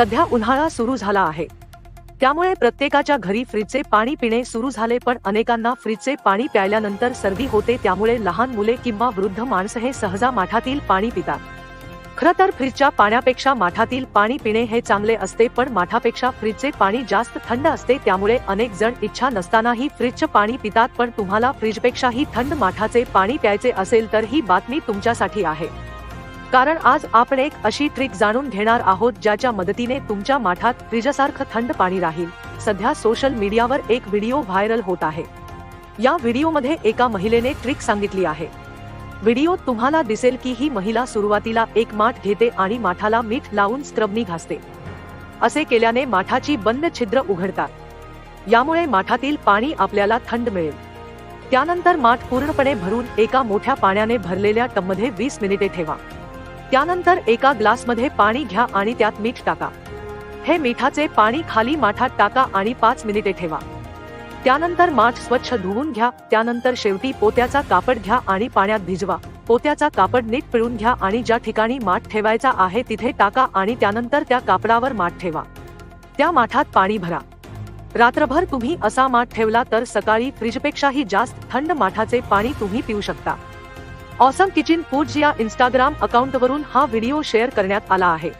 सध्या उन्हाळा सुरू झाला आहे. त्यामुळे प्रत्येकाच्या घरी फ्रीजचे पाणी पिणे सुरू झाले पण अनेकांना फ्रीजचे पाणी प्यायल्यानंतर सर्दी होते त्यामुळे लहान मुले किंवा वृद्ध माणसं हे सहजा माठातील पाणी पितात. खरं तर फ्रीजच्या पाण्यापेक्षा माठातील पाणी पिणे हे चांगले असते पण माठापेक्षा फ्रीजचे पाणी जास्त थंड असते त्यामुळे अनेक जण इच्छा नसतानाही फ्रीजचं पाणी पितात पण तुम्हाला फ्रीजपेक्षाही थंड माठाचे पाणी प्यायचे असेल तर ही बातमी तुमच्यासाठी आहे. कारण आज आपण एक अशी ट्रिक जाणून घेणार आहोत ज्याच्या मदतीने तुमच्या माठात फ्रीजसारखं थंड पाणी राहील. सध्या सोशल मीडियावर एक व्हिडिओ व्हायरल होत आहे. या व्हिडिओमध्ये एका महिलेने ट्रिक सांगितली आहे. व्हिडिओ तुम्हाला दिसेल की ही महिला सुरुवातीला एक माठ घेते आणि माठाला मीठ लावून स्क्रबनी घासते. असे केल्याने माठाची बंद छिद्र उघडतात. यामुळे माठातील पाणी आपल्याला थंड मिळेल. त्यानंतर माठ पूर्णपणे भरून एका मोठ्या पाण्याने भरलेल्या टबमध्ये वीस मिनिटे ठेवा. त्यानंतर एका ग्लासमध्ये पाणी घ्या आणि त्यात मीठ टाका. हे मिठाचे पाणी खाली माठात टाका आणि पाच मिनिटे ठेवा. त्यानंतर माठ स्वच्छ धुवून घ्या त्यानंतर शेवटी पोत्याचा कापड घ्या आणि पाण्यात भिजवा. पोत्याचा कापड नीट पिळून घ्या आणि ज्या ठिकाणी माठ ठेवायचा आहे तिथे टाका आणि त्यानंतर त्या कापडावर माठ ठेवा. त्या माठात पाणी भरा. रात्रभर तुम्ही असा माठ ठेवला तर सकाळी फ्रीजपेक्षाही जास्त थंड माठाचे पाणी तुम्ही पिऊ शकता. ऑसम किचन फूड्स या इंस्टाग्राम अकाउंटवरून हा व्हिडिओ शेअर करण्यात आला आहे.